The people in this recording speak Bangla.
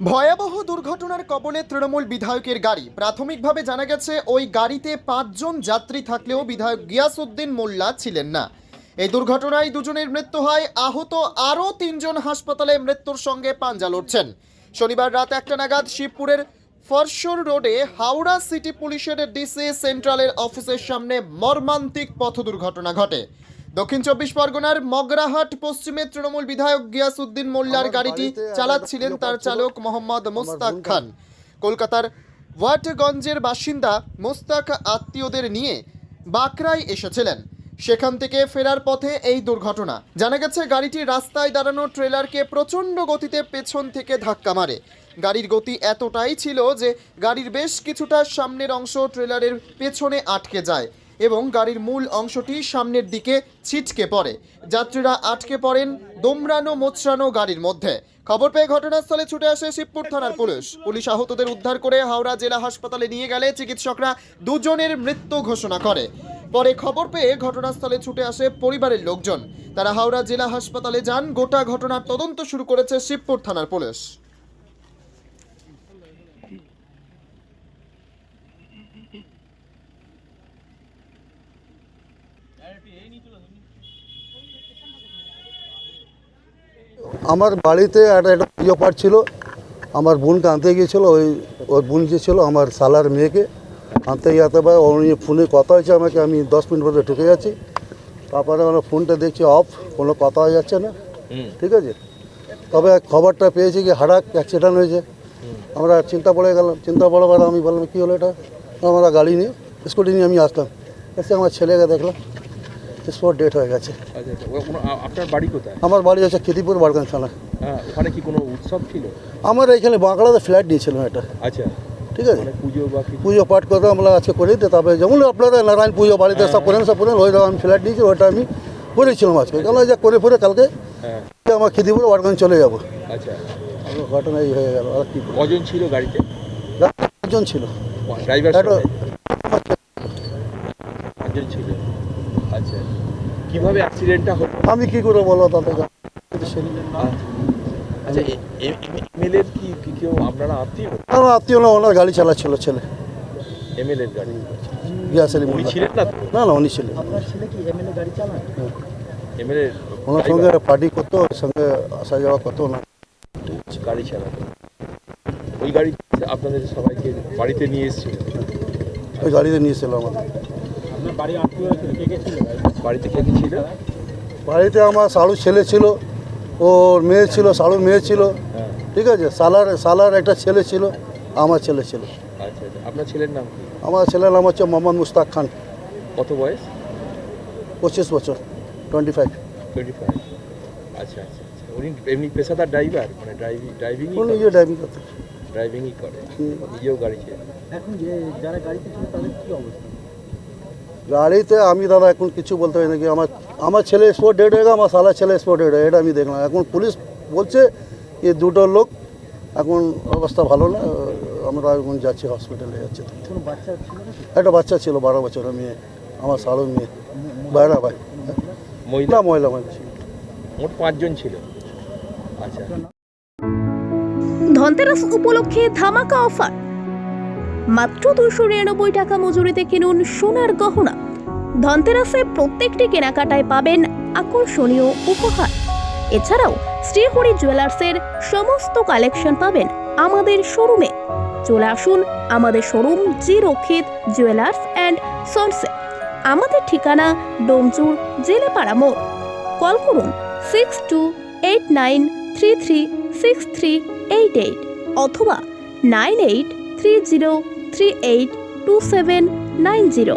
ভয়াবহ দুর্ঘটনার কবলে তৃণমূল বিধায়কের গাড়ি। প্রাথমিকভাবে জানা গেছে, ওই গাড়িতে পাঁচজন যাত্রী থাকলেও বিধায়ক গিয়াসউদ্দিন মোল্লা ছিলেন না। এই দুর্ঘটনায় দুজনের মৃত্যু হয়, আহত আরও তিনজন হাসপাতালে মৃত্যুর সঙ্গে পাঞ্জা লড়ছেন। শনিবার রাত একটা নাগাদ শিবপুরের ফরশোর রোডে হাওড়া সিটি পুলিশের ডিসি সেন্ট্রালের অফিসের সামনে মর্মান্তিক পথ দুর্ঘটনা ঘটে। দক্ষিণ চব্বিশ পরগনার মগরাহাট পশ্চিমে তৃণমূল বিধায়ক গিয়াসউদ্দিন মোল্লার গাড়িটি চালাচ্ছিলেন তার চালক মোহাম্মদ মোস্তাক খান। কলকাতার ওয়াটগঞ্জের বাসিন্দা মোস্তাক আত্মীয়দের নিয়ে বাকরায় এসেছিলেন। সেখান থেকে ফেরার পথে এই দুর্ঘটনা। জানা গেছে গাড়িটি রাস্তায় দাঁড়ানো ট্রেলারকে প্রচণ্ড গতিতে পেছন থেকে ধাক্কা মারে। গাড়ির গতি এতটাই ছিল যে গাড়ির বেশ কিছুটা সামনের অংশ ট্রেলারের পেছনে আটকে যায়। এবং গাড়ির মূল অংশটি সামনের দিকে ছিটকে পড়ে। যাত্রীরা আটকে পড়েন দোমরানো মোচড়ানো গাড়ির মধ্যে। খবর পেয়ে ঘটনাস্থলে ছুটে আসে শিবপুর থানার পুলিশ। পুলিশ আহতদের উদ্ধার করে হাওড়া জেলা হাসপাতালে নিয়ে গেলে চিকিৎসকরা দুজনের মৃত্যু ঘোষণা করে। পরে খবর পেয়ে ঘটনাস্থলে ছুটে আসে পরিবারের লোকজন। তারা হাওড়া জেলা হাসপাতালে যান। গোটা ঘটনার তদন্ত শুরু করেছে শিবপুর থানার পুলিশ। আমার বাড়িতে একটা একটা পুজো পাঠ ছিল। আমার বোনকে আনতে গিয়েছিল ওই ওর বোন যে ছিল আমার সালার মেয়েকে আনতে যেতে পারে। ওর নিয়ে ফোনে কথা হয়েছে আমাকে আমি দশ মিনিট পরে ঢুকে যাচ্ছি। তারপরে আমার ফোনটা দেখছি অফ কোনো কথা হয়ে যাচ্ছে না। ঠিক আছে? তবে খবরটা পেয়েছি কি হারাক অ্যাক্সিডেন্ট হয়েছে। আমরা চিন্তা পড়ে গেলাম চিন্তা পড়ে পরে আমি বললাম কী হলো এটা? আমরা গাড়ি নিয়ে স্কুটি নিয়ে আমি আসলাম। এসে আমার ছেলেকে দেখলাম। স্পট ডেট হয়ে গেছে। আচ্ছা আচ্ছা আপনার বাড়ি কোথায়? আমার বাড়ি হচ্ছে খিদিপুর বারগান থানা হ্যাঁ ওখানে কি কোনো উৎসব ছিল? আমার এখানে বাঁকড়াতে ফ্ল্যাট নিয়েছিলাম এটা আচ্ছা ঠিক আছে? মানে পুজো পাঠ করে আমরা আজকে করে দিতে তারপরে যেমন আপনারা নারায়ণ পুজো বাড়িতে সব করেন সব করেন ওই আমি ফ্ল্যাট নিয়েছি ওটা আমি করেছিলাম আজকে। কেন যে করে ফিরে কালকে হ্যাঁ। আমার খিদিপুর বারগান চলে যাব। আচ্ছা। ঘটনা এই হয়ে গেল আর কি কজন ছিল গাড়িতে? পাঁচজন ছিল। ড্রাইভার ছিল। কীভাবে অ্যাক্সিডেন্টটা হলো? আমি কি করে বলো তাতে আচ্ছা এমএলএ কি কি কেউ আপনারা আত্মীয়? আমার আত্মীয় না ওনার গাড়ি চালাচ্ছিল ছেলে। এমএলএ গাড়ি। গ্যাস আলী উনি। ছিলেন না না না উনি ছিলেন। এমএলএ ওনার সঙ্গে পার্টি করতো ওর সঙ্গে আসা যাওয়া করতো না গাড়ি চালাতো ওই গাড়ি আপনাদের সবাইকে বাড়িতে নিয়ে এসেছিল? ওই গাড়িতে নিয়েছিল আমাদের। বাড়িতে কে কে ছিল? বাড়িতে আমার সাড়ুর ছেলে ছিল ওর মেয়ে ছিল সাড়ুর মেয়ে ছিল। হ্যাঁ। ঠিক আছে সালার সালার একটা ছেলে ছিল আমার ছেলে ছিল। আচ্ছা আচ্ছা। আপনার ছেলের নাম আমার ছেলের নাম হচ্ছে মোহাম্মদ মুস্তাক খান। কত বয়স? পঁচিশ বছর টোয়েন্টি ফাইভ টোয়েন্টি ফাইভ আচ্ছা আচ্ছা আচ্ছা। উনি এমনি পেশাদার ড্রাইভার মানে ড্রাইভিং ড্রাইভিং ও নিজে ড্রাইভিং করতে ড্রাইভিংই করে। নিজেও গাড়ি ছিল এখন যে যারা গাড়িতে ছিল তাদের কি অবস্থা? গাড়িতে আমি দাদা এখন কিছু বলতে পারি নাকি আমার আমার ছেলে স্পোর্ট ডেড হয়ে আমার সালার ছেলে স্পোর্ট ডেড এটা আমি দেখলাম এখন পুলিশ বলছে যে দুটো লোক এখন অবস্থা ভালো না আমরা এখন যাচ্ছি হসপিটালে যাচ্ছি। একটা বাচ্চা ছিল বারো বছরের মেয়ে আমার সাড়ুর মেয়ে। বাইরা ভাই। মহিলা? না মহিলা মহিলা। ছিল মোট পাঁচজন ছিল। আচ্ছা। ধনতেরাস উপলক্ষে ধামাকা অফার। মাত্র দুশো নিরানব্বই টাকা মজুরিতে কিনুন সোনার গহনা। ধনতেরাসে প্রত্যেকটি কেনাকাটায় পাবেন আকর্ষণীয় উপহার। এছাড়াও শ্রীহরি জুয়েলার্সের সমস্ত কালেকশন পাবেন আমাদের শোরুমে। চলে আসুন আমাদের শোরুম জি রক্ষিত জুয়েলার্স অ্যান্ড সনসে। আমাদের ঠিকানা ডোমচুর, জেলেপাড়া মোড়। কল করুন six two eight nine three three six three eight eight অথবা nine eight three zero three eight two seven nine zero